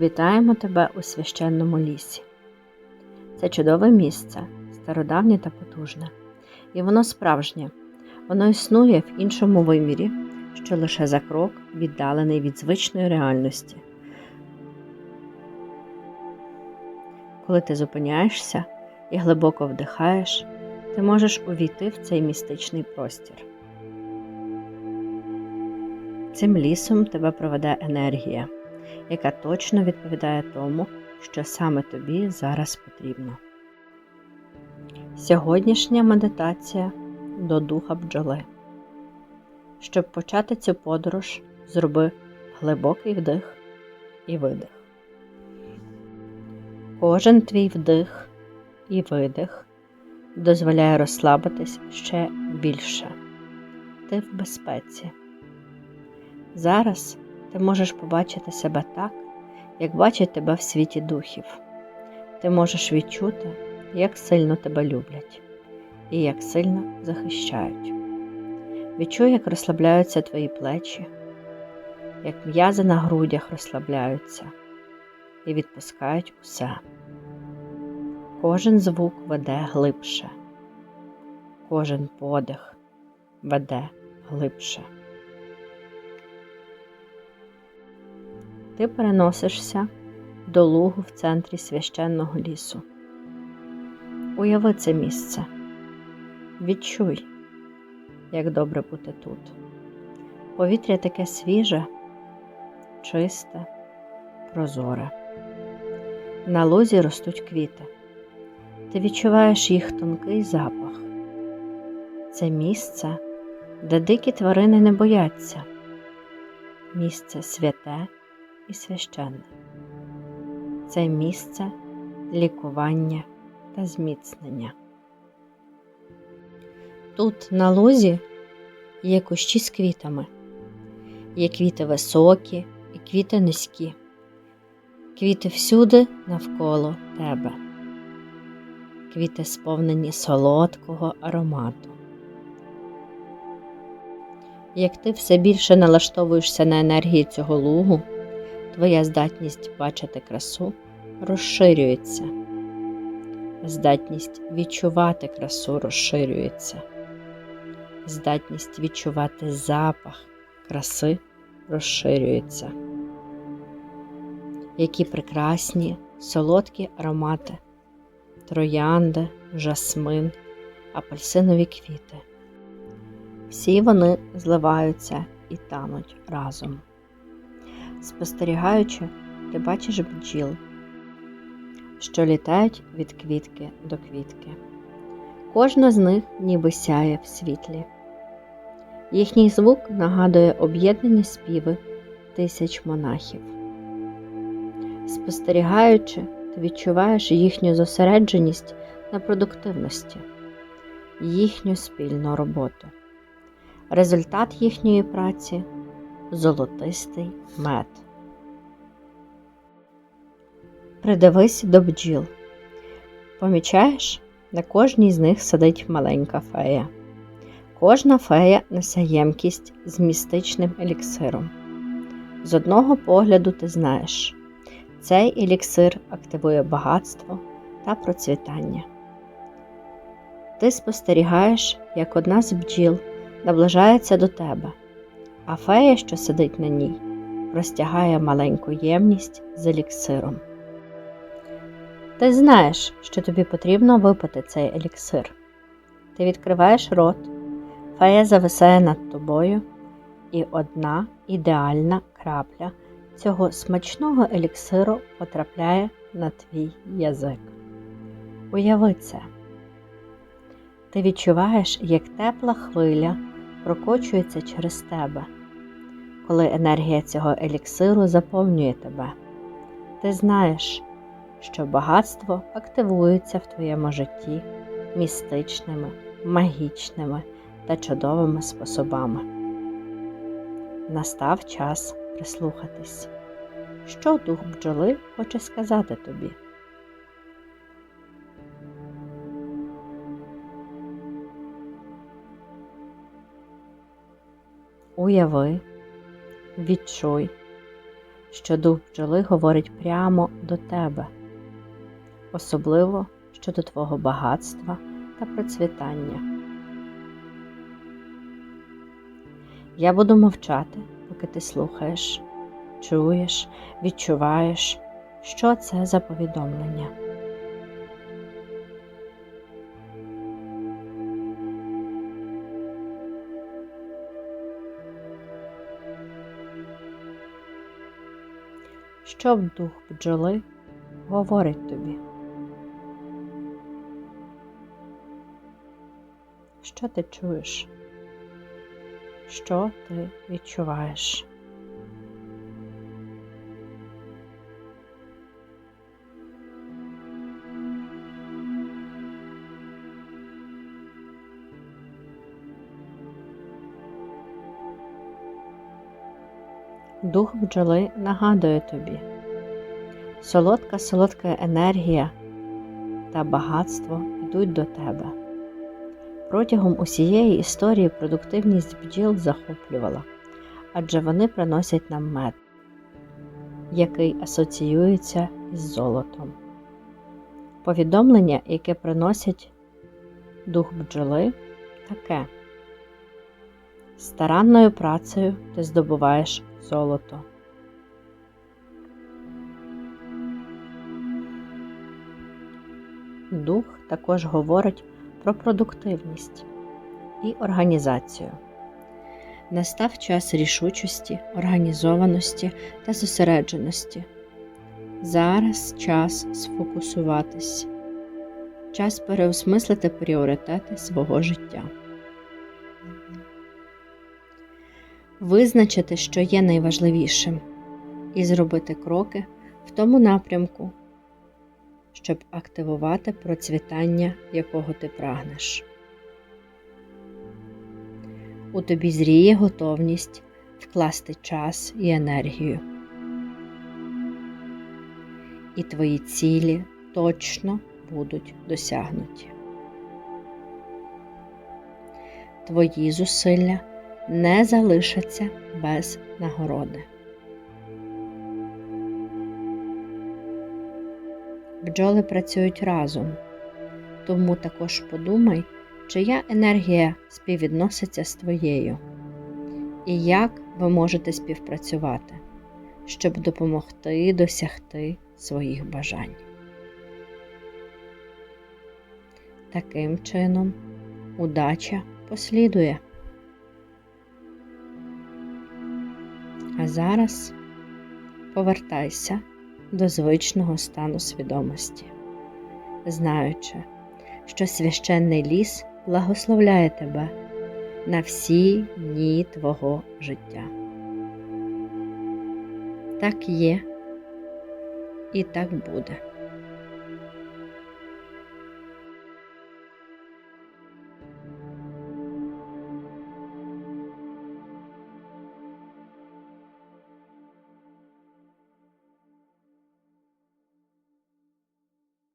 Вітаємо тебе у священному лісі. Це чудове місце, стародавнє та потужне, і воно справжнє, воно існує в іншому вимірі, що лише за крок віддалений від звичної реальності. Коли ти зупиняєшся і глибоко вдихаєш, ти можеш увійти в цей містичний простір. Цим лісом тебе проведе енергія, яка точно відповідає тому, що саме тобі зараз потрібно. Сьогоднішня медитація до духа бджоли. Щоб почати цю подорож, зроби глибокий вдих і видих. Кожен твій вдих і видих дозволяє розслабитись ще більше. Ти в безпеці. Зараз ти можеш побачити себе так, як бачить тебе в світі духів. Ти можеш відчути, як сильно тебе люблять і як сильно захищають. Відчуй, як розслабляються твої плечі, як м'язи на грудях розслабляються і відпускають усе. Кожен звук веде глибше, кожен подих веде глибше. Ти переносишся до лугу в центрі священного лісу. Уяви це місце. Відчуй, як добре бути тут. Повітря таке свіже, чисте, прозоре. На лузі ростуть квіти. Ти відчуваєш їх тонкий запах. Це місце, де дикі тварини не бояться, місце святе і священне. Це місце лікування та зміцнення. Тут на лузі є кущі з квітами, є квіти високі і квіти низькі, квіти всюди навколо тебе, квіти сповнені солодкого аромату. Як ти все більше налаштовуєшся на енергії цього лугу, твоя здатність бачити красу розширюється, здатність відчувати красу розширюється, здатність відчувати запах краси розширюється. Які прекрасні солодкі аромати, троянди, жасмин, апельсинові квіти. Всі вони зливаються і тануть разом. Спостерігаючи, ти бачиш бджіл, що літають від квітки до квітки. Кожна з них ніби сяє в світлі. Їхній звук нагадує об'єднані співи тисяч монахів. Спостерігаючи, ти відчуваєш їхню зосередженість на продуктивності, їхню спільну роботу. Результат їхньої праці золотистий мед. Придивись до бджіл. Помічаєш, на кожній з них сидить маленька фея. Кожна фея несе ємкість з містичним еліксиром. З одного погляду ти знаєш, цей еліксир активує багатство та процвітання. Ти спостерігаєш, як одна з бджіл наближається до тебе, а фея, що сидить на ній, розтягає маленьку ємність з еліксиром. Ти знаєш, що тобі потрібно випити цей еліксир. Ти відкриваєш рот, фея зависає над тобою, і одна ідеальна крапля цього смачного еліксиру потрапляє на твій язик. Уяви це. Ти відчуваєш, як тепла хвиля прокочується через тебе, коли енергія цього еліксиру заповнює тебе. Ти знаєш, що багатство активується в твоєму житті містичними, магічними та чудовими способами. Настав час прислухатись, що дух бджоли хоче сказати тобі. Уяви, відчуй, що дух бджоли говорить прямо до тебе, особливо щодо твого багатства та процвітання. Я буду мовчати, поки ти слухаєш, чуєш, відчуваєш, що це за повідомлення. Що дух бджоли говорить тобі? Що ти чуєш? Що ти відчуваєш? Дух бджоли нагадує тобі. Солодка солодка енергія та багатство йдуть до тебе. Протягом усієї історії продуктивність бджіл захоплювала, адже вони приносять нам мед, який асоціюється із золотом. Повідомлення, яке приносять дух бджоли, таке. Старанною працею ти здобуваєш золото. Дух також говорить про продуктивність і організацію. Настав час рішучості, організованості та зосередженості. Зараз час сфокусуватись, час переосмислити пріоритети свого життя. Визначити, що є найважливішим, і зробити кроки в тому напрямку, щоб активувати процвітання, якого ти прагнеш. У тобі зріє готовність вкласти час і енергію. І твої цілі точно будуть досягнуті. Твої зусилля не залишаться без нагороди. Бджоли працюють разом, тому також подумай, чия енергія співвідноситься з твоєю, і як ви можете співпрацювати, щоб допомогти досягти своїх бажань. Таким чином, удача послідує. А зараз повертайся до звичного стану свідомості, знаючи, що священний ліс благословляє тебе на всі дні твого життя. Так є і так буде.